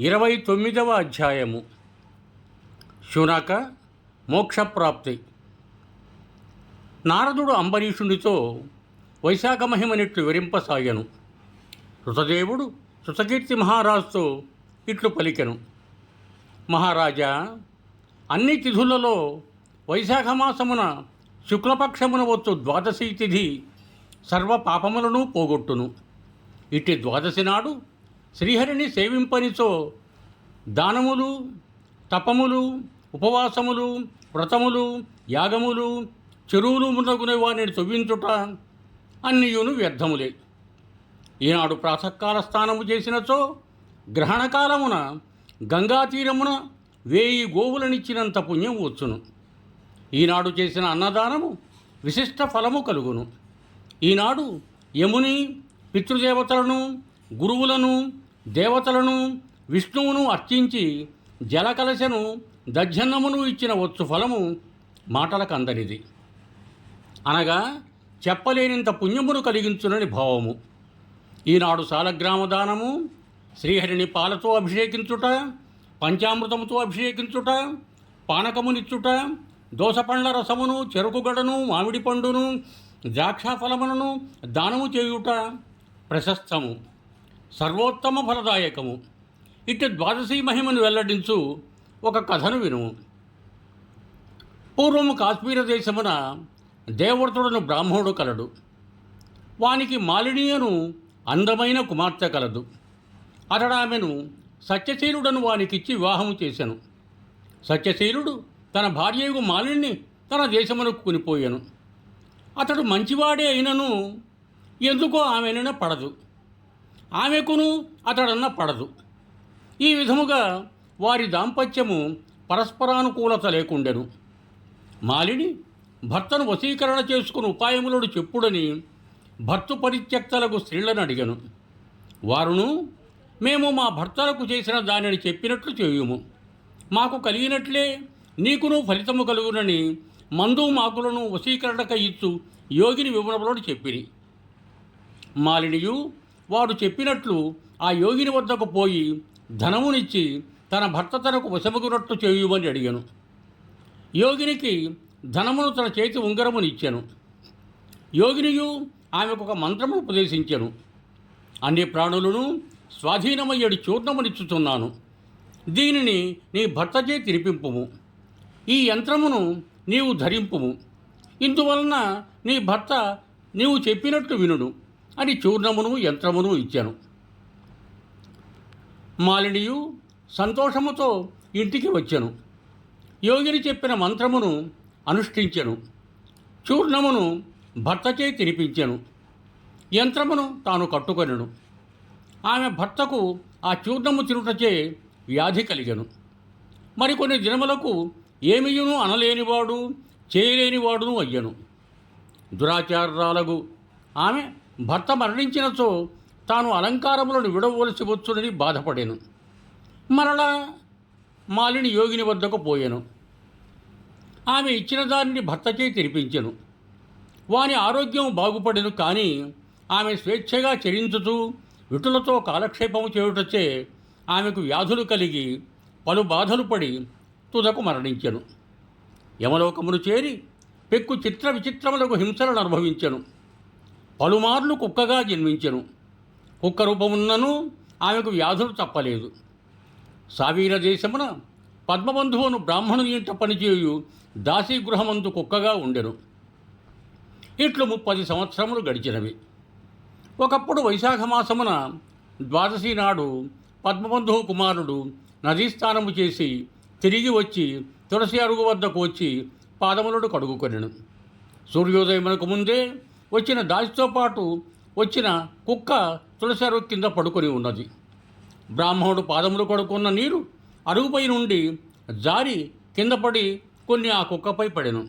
ఇరవై తొమ్మిదవ అధ్యాయము. శునక మోక్షప్రాప్తి. నారదుడు అంబరీషునితో వైశాఖ మహిమనిట్లు విరింపసాగాను. ఋతదేవుడు శృతకీర్తి మహారాజుతో ఇట్లు పలికెను. మహారాజా అన్ని తిథులలో వైశాఖ మాసమున శుక్లపక్షమున వచ్చు ద్వాదశి తిథి సర్వ పాపములను పోగొట్టును. ఇట్టి ద్వాదశి నాడు శ్రీహరిని సేవింపనిచో. దానములు తపములు ఉపవాసములు వ్రతములు యాగములు చెరువులు మునగునే వారిని చొవ్వించుట అన్నియును వ్యర్థములే. ఈనాడు ప్రాతకాల స్నానము చేసినచో గ్రహణకాలమున గంగా తీరమున వేయి గోవులనిచ్చినంత పుణ్యం వచ్చును. ఈనాడు చేసిన అన్నదానము విశిష్ట ఫలము కలుగును. ఈనాడు యముని పితృదేవతలను గురువులను దేవతలను విష్ణువును అర్చించి జలకలశను దజ్జన్నమును ఇచ్చిన వచ్చు ఫలము మాటలకు అందనిది అనగా చెప్పలేనంత పుణ్యమును కలిగించునని భావము. ఈనాడు సాలగ్రామ దానము శ్రీహరిని పాలతో అభిషేకించుట పంచామృతముతో అభిషేకించుట పానకమునిచ్చుట దోసపండ్ల రసమును చెరుకుగడను మామిడి పండును ద్రాక్షాఫలములను దానము చేయుట ప్రశస్తము. సర్వోత్తమ ఫలదాయకము. ఇటు ద్వాదశీ మహిమను వెల్లడించు ఒక కథను వినుము పూర్వము కాశ్మీర దేశమున దేవవ్రతుడను బ్రాహ్మణుడు కలడు. వానికి మాలినీయను అందమైన కుమార్తె కలదు. అతడు ఆమెను సత్యశీలుడను వానికిచ్చి వివాహము చేశాను సత్యశీలుడు తన భార్యకు మాలిని తన దేశమునకు కొనిపోయాను. అతడు మంచివాడే అయినను ఎందుకో ఆమెనైనా పడదు. ఆమెకును అతడన్న పడదు. ఈ విధముగా వారి దాంపత్యము పరస్పరానుకూలత లేకుండెను. మాలిని భర్తను వశీకరణ చేసుకుని ఉపాయములను చెప్పుడని భర్తు పరిత్యక్తలకు స్త్రీలను అడిగను. వారును మేము మా భర్తలకు చేసిన దానిని చెప్పినట్లు చేయుము. మాకు కలిగినట్లే నీకును ఫలితము కలుగునని మందు మాకులను వశీకరణక ఇచ్చు యోగిని వివరములను చెప్పిరి. మాలినియు వాడు చెప్పినట్లు ఆ యోగిని వద్దకు పోయి ధనమునిచ్చి తన భర్త తనకు వశముకున్నట్టు చేయుమని అడిగాను. యోగినికి ధనమును తన చేతి ఉంగరమునిచ్చాను. యోగినియు ఆమెకు ఒక మంత్రము ఉపదేశించాను. అన్ని ప్రాణులను స్వాధీనమయ్యడి చూర్ణమునిచ్చుతున్నాను దీనిని నీ భర్తచే తినిపింపుము. ఈ యంత్రమును నీవు ధరింపుము. ఇందువలన నీ భర్త నీవు చెప్పినట్టు వినుడు. అని చూర్ణమును యంత్రమును ఇచ్చాను. మాలినియు సంతోషముతో ఇంటికి వచ్చాను. యోగిని చెప్పిన మంత్రమును అనుష్ఠించెను. చూర్ణమును భర్తచే తినిపించెను. యంత్రమును తాను కట్టుకొనను. ఆమె భర్తకు ఆ చూర్ణము తినుటచే వ్యాధి కలిగెను. మరికొన్ని దినములకు ఏమియును అనలేనివాడు చేయలేనివాడును అయ్యను. దురాచారాలకు ఆమె భర్త మరణించినచో తాను అలంకారములను విడవలసి వచ్చునని బాధపడాను. మరలా మాలిని యోగిని వద్దకు పోయాను. ఆమె ఇచ్చిన దానిని భర్తచే తెరిపించెను వాని ఆరోగ్యం బాగుపడెను కానీ ఆమె స్వేచ్ఛగా చరించుతూ విటులతో కాలక్షేపము చేయుటచే ఆమెకు వ్యాధులు కలిగి పలు బాధలు పడి తుదకు మరణించెను. యమలోకమును చేరి పెక్కు చిత్ర విచిత్రములకు హింసలను అనుభవించెను. పలుమార్లు కుక్కగా జన్మించెను. కుక్క రూపమున్నను ఆమెకు వ్యాధులు తప్పలేదు. సావీర దేశమున పద్మబంధువును బ్రాహ్మణుని ఇంట పనిచేయు దాసీగృహమందు కుక్కగా ఉండెను. ఇట్లు ముప్పది సంవత్సరములు గడిచినవి. ఒకప్పుడు వైశాఖ మాసమున ద్వాదశి నాడు పద్మబంధువు కుమారుడు నదీస్థానము చేసి తిరిగి వచ్చి తులసి అరుగు వద్దకు వచ్చి పాదములను కడుగుకొనెను సూర్యోదయమునకు ముందే వచ్చిన దాసితో పాటు వచ్చిన కుక్క తులసి కింద పడుకొని ఉన్నది. బ్రాహ్మణుడు పాదములు కడుకున్న నీరు అరుగుపై నుండి జారి కింద పడి కొన్ని ఆ కుక్కపై పడెను.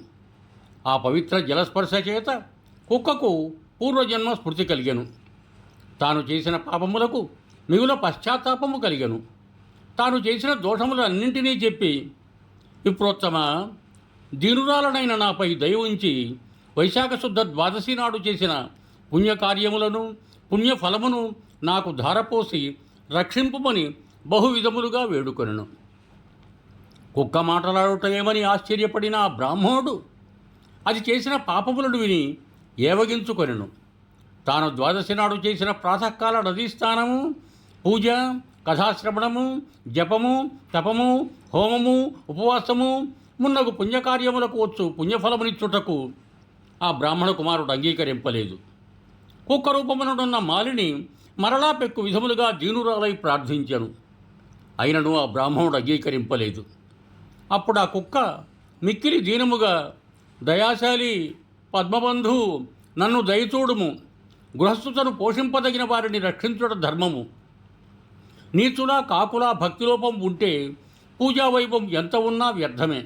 ఆ పవిత్ర జలస్పర్శ చేత కుక్కకు పూర్వజన్మ స్మృతి కలిగాను. తాను చేసిన పాపములకు మిగుల పశ్చాత్తాపము కలిగాను. తాను చేసిన దోషములన్నింటినీ చెప్పి విప్రోత్తమ దీనురాలనైన నాపై దయ ఉంచి వైశాఖ శుద్ధ ద్వాదశి నాడు చేసిన పుణ్యకార్యములను పుణ్యఫలమును నాకు ధారపోసి రక్షింపుమని బహువిధములుగా వేడుకొనెను. కుక్క మాట్లాడటమేమని ఆశ్చర్యపడిన ఆ బ్రాహ్మణుడు? అది చేసిన పాపములను విని ఏవగించుకొనెను. తాను ద్వాదశి నాడు చేసిన ప్రాతకాల నదీ స్థానము పూజ కథాశ్రవణము జపము తపము హోమము ఉపవాసము మున్నగు పుణ్యకార్యములకు వచ్చు పుణ్యఫలమునిచ్చుటకు ఆ బ్రాహ్మణ కుమారుడు అంగీకరింపలేదు. కుక్క రూపమునున్న మాలిని మరలా పెక్కు విధములుగా దీనురాలై ప్రార్థించాను. అయినను ఆ బ్రాహ్మణుడు అంగీకరింపలేదు. అప్పుడు ఆ కుక్క మిక్కిలి దీనముగా దయాశాలి పద్మబంధు నన్ను దయచూడుము. గృహస్థుతను పోషింపదగిన వారిని రక్షించుట ధర్మము. నీచులా కాకులా భక్తిలోపం ఉంటే పూజా వైభవం ఎంత ఉన్నా వ్యర్థమే.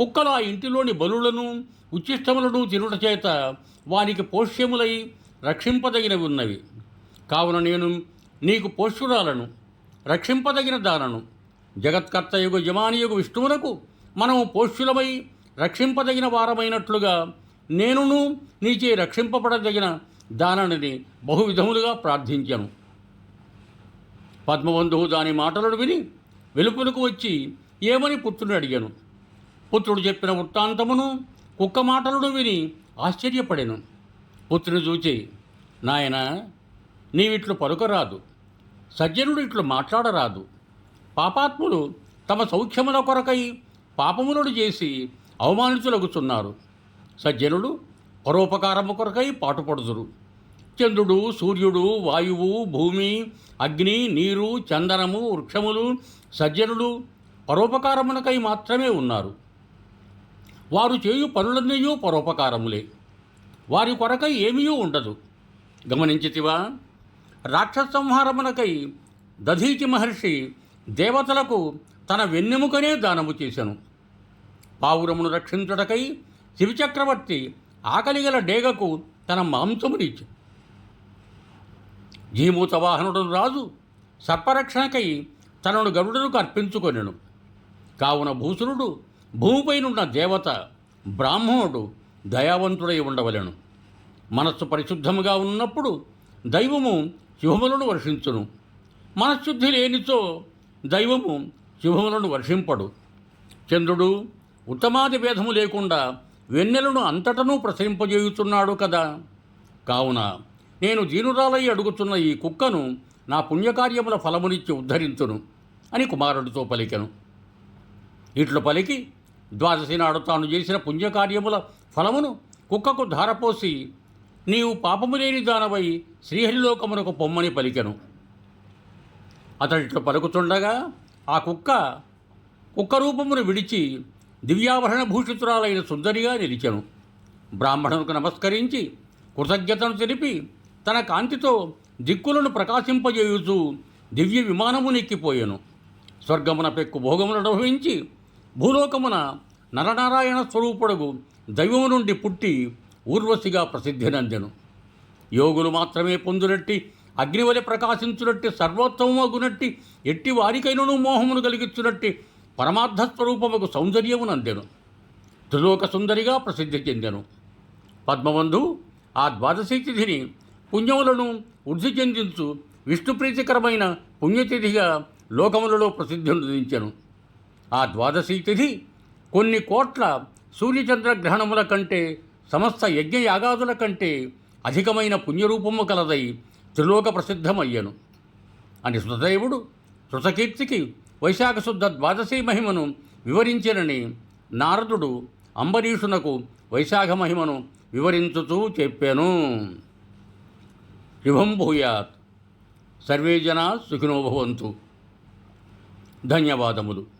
కుక్కలు ఆ ఇంటిలోని బలులను ఉచ్చిష్టములను తినుట చేత వానికి పోష్యములై రక్షింపదగినవి ఉన్నవి. కావున నేను నీకు పోష్యురాలను రక్షింపదగిన దానను. జగత్కర్తయుగు యమానియుగు విష్ణువులకు మనము పోష్యులమై రక్షింపదగిన వారమైనట్లుగా నేనును నీచే రక్షింపబడదగిన దానని బహువిధములుగా ప్రార్థించాను. పద్మబంధువు దాని మాటలను విని వెలుపులకు వచ్చి ఏమని పుత్రుని అడిగాను? పుత్రుడు చెప్పిన వృత్తాంతమును కుక్క మాటలను విని ఆశ్చర్యపడెను. పుత్రుని చూచి నాయన నీవిట్లు పలుకరాదు సజ్జనుడు ఇట్లు మాట్లాడరాదు. పాపాత్ములు తమ సౌఖ్యముల కొరకై పాపములను చేసి అవమానితులగుచున్నారు. సజ్జనుడు పరోపకారము కొరకై పాటుపడుదురు. చంద్రుడు సూర్యుడు వాయువు భూమి అగ్ని నీరు చందనము వృక్షములు సజ్జనులు పరోపకారమునకై మాత్రమే ఉన్నారు. వారు చేయు పనులన్నయూ పరోపకారములే. వారి కొరకై ఏమీ ఉండదు. గమనించితివా? రాక్షస సంహారమునకై దధీచి మహర్షి దేవతలకు తన వెన్నెముకనే దానము చేశాను పావురమును రక్షించుటకై శివచక్రవర్తి ఆకలిగల డేగకు తన మాంసమునిచ్చి జీమూత వాహనుడు రాజు సర్పరక్షణకై తనను గరుడులకు అర్పించుకొనెను. కావున భూసురుడు భూమిపైనున్న దేవత బ్రాహ్మణుడు దయావంతుడై ఉండవలెను. మనస్సు పరిశుద్ధముగా ఉన్నప్పుడు దైవము శుభములను వర్షించును. మనశ్శుద్ధి లేనిచో దైవము శుభములను వర్షింపడు. చంద్రుడు ఉత్తమాది భేదము లేకుండా వెన్నెలను అంతటను ప్రసరింపజేయుచున్నాడు కదా. కావున నేను జీనురాలై అడుగుతున్న ఈ కుక్కను నా పుణ్యకార్యముల ఫలమునిచ్చి ఉద్ధరించును అని కుమారుడితో పలికెను. ఇట్లు పలికి ద్వాదశి నాడు తాను చేసిన పుణ్యకార్యముల ఫలమును కుక్కకు ధారపోసి నీవు పాపము లేని దానవై శ్రీహరిలోకమునకు పొమ్మని పలికెను. అతడిట్లు పలుకుతుండగా ఆ కుక్క కుక్క రూపమును విడిచి దివ్యాభరణ భూషితురాలైన సుందరిగా నిలిచెను. బ్రాహ్మణులకు నమస్కరించి కృతజ్ఞతను తెలిపి తన కాంతితో దిక్కులను ప్రకాశింపజేయుచు దివ్య విమానము నెక్కిపోయెను స్వర్గమున పెక్కు భోగమును అనుభవించి భూలోకమున నరనారాయణ స్వరూపుడగు దైవము నుండి పుట్టి ఊర్వశిగా ప్రసిద్ధి నందెను యోగులు మాత్రమే పొందునట్టి అగ్నివలి ప్రకాశించునట్టి సర్వోత్తమగునట్టి ఎట్టి వారికైనను మోహమును కలిగించునట్టి పరమార్థ స్వరూపముకు సౌందర్యము నందెను త్రిలోక సుందరిగా ప్రసిద్ధి చెందెను. పద్మబంధు ఆ ద్వాదశి తిథిని పుణ్యములను వృద్ధి చెందించు విష్ణుప్రీతికరమైన పుణ్యతిథిగా లోకములలో ప్రసిద్ధి నొందించెను ఆ ద్వాదశి తిథి కొన్ని కోట్ల సూర్యచంద్ర గ్రహణముల కంటే సమస్త యజ్ఞయాగాదుల కంటే అధికమైన పుణ్యరూపము కలదై త్రిలోక ప్రసిద్ధమయ్యను. అని శృతదేవుడు శృతకీర్తికి వైశాఖ శుద్ధ ద్వాదశి మహిమను వివరించినని నారదుడు అంబరీషునకు వైశాఖ మహిమను వివరించుతూ చెప్పాను. శుభం భూయాత్. సర్వే జనా సుఖినోభవంతు ధన్యవాదములు.